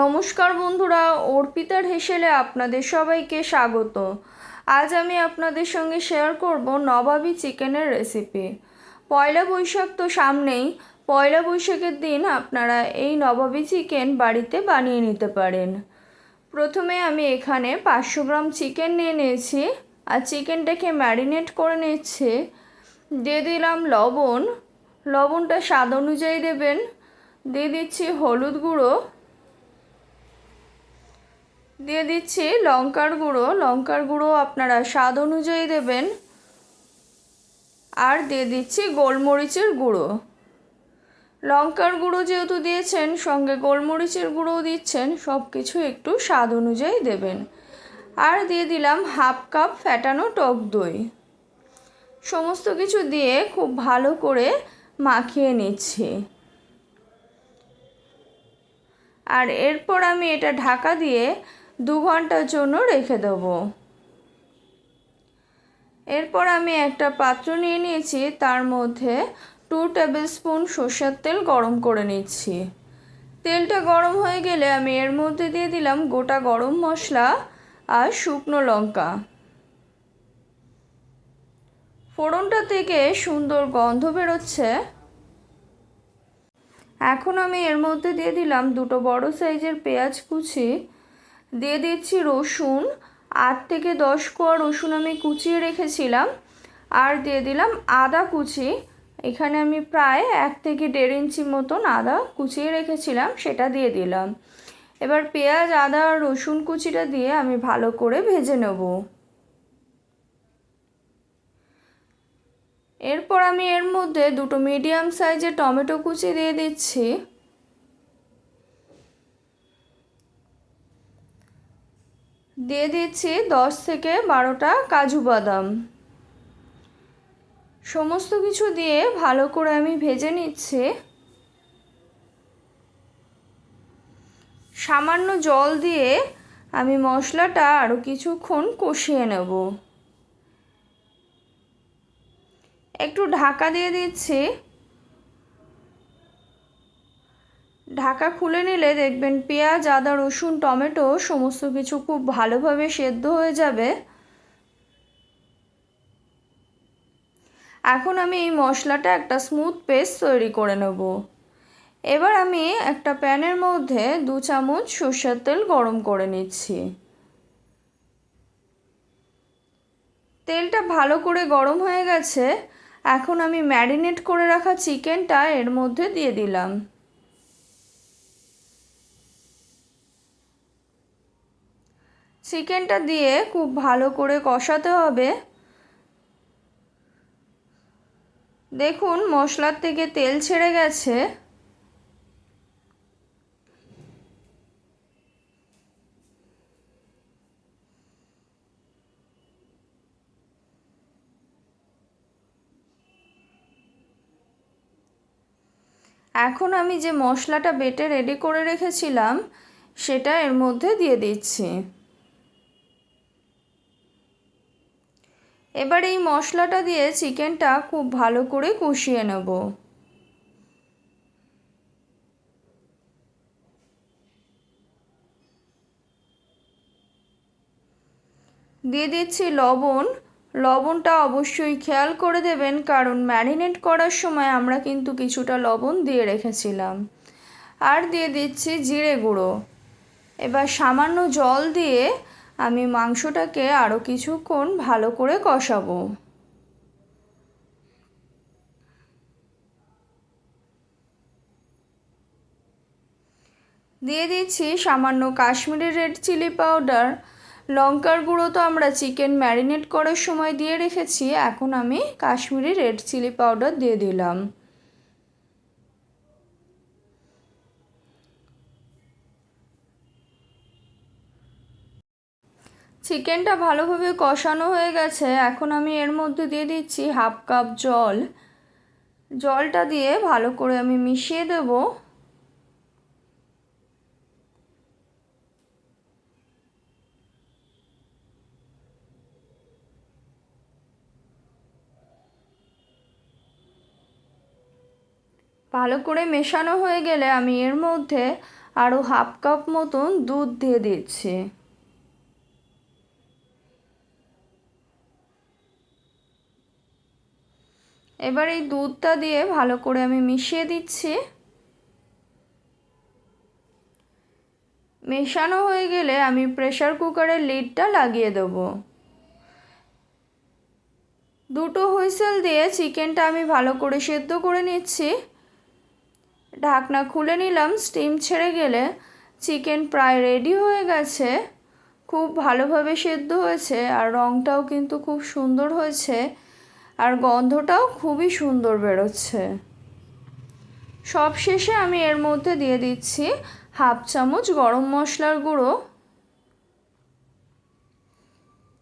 নমস্কার বন্ধুরা, অর্পিতার হেসেলে আপনাদের সবাইকে স্বাগত। আজ আমি আপনাদের সঙ্গে শেয়ার করব নবাবী চিকেনের রেসিপি পয়লা বৈশাখ তো সামনেই, পয়লা বৈশাখের দিন আপনারা এই নবাবী চিকেন বাড়িতে বানিয়ে নিতে পারেন। প্রথমে আমি এখানে পাঁচশো গ্রাম চিকেন নিয়ে নিয়েছি, আর চিকেনটাকে ম্যারিনেট করে নিচ্ছি। দিয়ে দিলাম লবণ। লবণটা স্বাদ অনুযায়ী দেবেন। দিয়ে দিচ্ছি হলুদ গুঁড়ো। দিয়ে দিচ্ছি লঙ্কার গুঁড়ো। লঙ্কার গুঁড়ো আপনারা স্বাদ অনুযায়ী দেবেন। আর দিয়ে দিচ্ছি গোলমরিচের গুঁড়ো। লঙ্কার গুঁড়ো যেহেতু দিয়েছেন, সঙ্গে গোলমরিচের গুঁড়োও দিচ্ছেন সব কিছু একটু স্বাদ অনুযায়ী দেবেন। আর দিয়ে দিলাম হাফ কাপ ফ্যাটানো টক দই। সমস্ত কিছু দিয়ে খুব ভালো করে মাখিয়ে নিচ্ছি। আর এরপর আমি এটা ঢাকা দিয়ে দু ঘণ্টার জন্য রেখে দেবো। এরপর আমি একটা পাত্র নিয়ে নিয়েছি, তার মধ্যে টু টেবিল স্পুন সর্ষের তেল গরম করে নিচ্ছি। তেলটা গরম হয়ে গেলে আমি এর মধ্যে দিয়ে দিলাম গোটা গরম মশলা আর শুকনো লঙ্কা। ফোড়নটা থেকে সুন্দর গন্ধ বেরোচ্ছে। এখন আমি এর মধ্যে দিয়ে দিলাম দুটো বড় সাইজের পেঁয়াজ কুচি দিয়ে দিচ্ছি রসুন। আট থেকে দশ কোয়া রসুন আমি কুচিয়ে রেখেছিলাম। আর দিয়ে দিলাম আদা কুচি। এখানে আমি প্রায় এক থেকে দেড় ইঞ্চি মতন আদা কুচিয়ে রেখেছিলাম, সেটা দিয়ে দিলাম। এবার পেঁয়াজ, আদা আর রসুন কুচিটা দিয়ে আমি ভালো করে ভেজে নেব। এরপর আমি এর মধ্যে দুটো মিডিয়াম সাইজের টমেটো কুচি দিয়ে দিচ্ছি। দিয়ে দিচ্ছি দশ থেকে বারোটা কাজু বাদাম। সমস্ত কিছু দিয়ে ভালো করে আমি ভেজে নিচ্ছি। সামান্য জল দিয়ে আমি মশলাটা আরও কিছুক্ষণ কষিয়ে নেব। একটু ঢাকা দিয়ে দিচ্ছি। ঢাকা খুলে নিলে দেখবেন পেঁয়াজ, আদা, রসুন, টমেটো সমস্ত কিছু খুব ভালোভাবে সেদ্ধ হয়ে যাবে। এখন আমি এই মশলাটা একটা স্মুথ পেস্ট তৈরি করে নেব। এবার আমি একটা প্যানের মধ্যে দু চামচ সর্ষের তেল গরম করে নিচ্ছি। তেলটা ভালো করে গরম হয়ে গেছে। এখন আমি ম্যারিনেট করে রাখা চিকেনটা এর মধ্যে দিয়ে দিলাম। চিকেনটা দিয়ে খুব ভালো করে কষাতে হবে। দেখুন, মশলার থেকে তেল ছেড়ে গেছে। এখন আমি যে মশলাটা বেটে রেডি করে রেখেছিলাম, সেটা এর মধ্যে দিয়ে দিচ্ছি। এবার এই মশলাটা দিয়ে চিকেনটা খুব ভালো করে কষিয়ে নেব। দিয়ে দিচ্ছি লবণ। লবণটা অবশ্যই খেয়াল করে দেবেন, কারণ ম্যারিনেট করার সময় আমরা কিন্তু কিছুটা লবণ দিয়ে রেখেছিলাম। আর দিয়ে দিচ্ছি জিরে গুঁড়ো। এবার সামান্য জল দিয়ে আমি মাংসটাকে আরও কিছুক্ষণ ভালো করে কষাবো। দিয়ে দিচ্ছি সামান্য কাশ্মীরি রেড চিলি পাউডার। লঙ্কার গুঁড়ো তো আমরা চিকেন ম্যারিনেট করার সময় দিয়ে রেখেছি, এখন আমি কাশ্মীরি রেড চিলি পাউডার দিয়ে দিলাম। চিকেনটা ভালোভাবে কষানো হয়ে গেছে। এখন আমি এর মধ্যে দিয়ে দিচ্ছি হাফ কাপ জল। জলটা দিয়ে ভালো করে আমি মিশিয়ে দেব। ভালো করে মেশানো হয়ে গেলে আমি এর মধ্যে আরও হাফ কাপ মতন দুধ দিয়ে দিচ্ছি। এবার এই দুধটা দিয়ে ভালো করে আমি মিশিয়ে দিচ্ছি। মেশানো হয়ে গেলে আমি প্রেশার কুকারের লিডটা লাগিয়ে দেবো। দুটো হুইসেল দিয়ে চিকেনটা আমি ভালো করে সেদ্ধ করে নিচ্ছি। ঢাকনা খুলে নিলাম স্টিম ছেড়ে গেলে চিকেন প্রায় রেডি হয়ে গেছে। খুব ভালোভাবে সেদ্ধ হয়েছে আর রঙটাও কিন্তু খুব সুন্দর হয়েছে। আর গন্ধটাও খুবই সুন্দর বেরোচ্ছে। সব শেষে আমি এর মধ্যে দিয়ে দিচ্ছি হাফ চামচ গরম মশলার গুঁড়ো।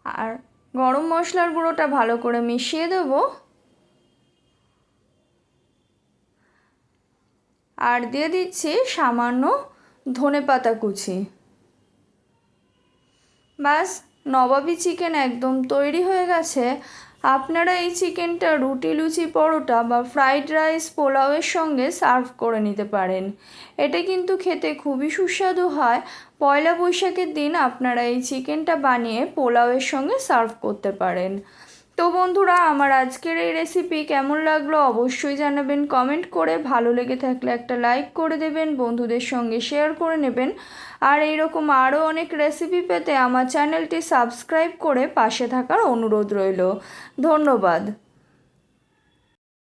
আর গরম মশলার গুঁড়োটা ভালো করে মিশিয়ে দেব। আর দিয়ে দিচ্ছি সামান্য ধনে পাতা কুচি। বাস নবাবি চিকেন একদম তৈরি হয়ে গেছে। আপনারা এই চিকেনটা রুটি, লুচি, পরোটা বা ফ্রাইড রাইস, পোলাওয়ের সঙ্গে সার্ভ করে নিতে পারেন। এটা কিন্তু খেতে খুবই সুস্বাদু হয়। পয়লা বৈশাখের দিন আপনারা এই চিকেনটা বানিয়ে পোলাওয়ের সঙ্গে সার্ভ করতে পারেন। তো বন্ধুরা, আমার আজকের এই রেসিপি কেমন লাগল অবশ্যই জানাবেন। কমেন্ট করে ভালো লেগে থাকলে একটা লাইক করে দেবেন, বন্ধুদের সঙ্গে শেয়ার করে নেবেন। আর এইরকম আরও অনেক রেসিপি পেতে আমার চ্যানেলটি সাবস্ক্রাইব করে পাশে থাকার অনুরোধ রইল। ধন্যবাদ।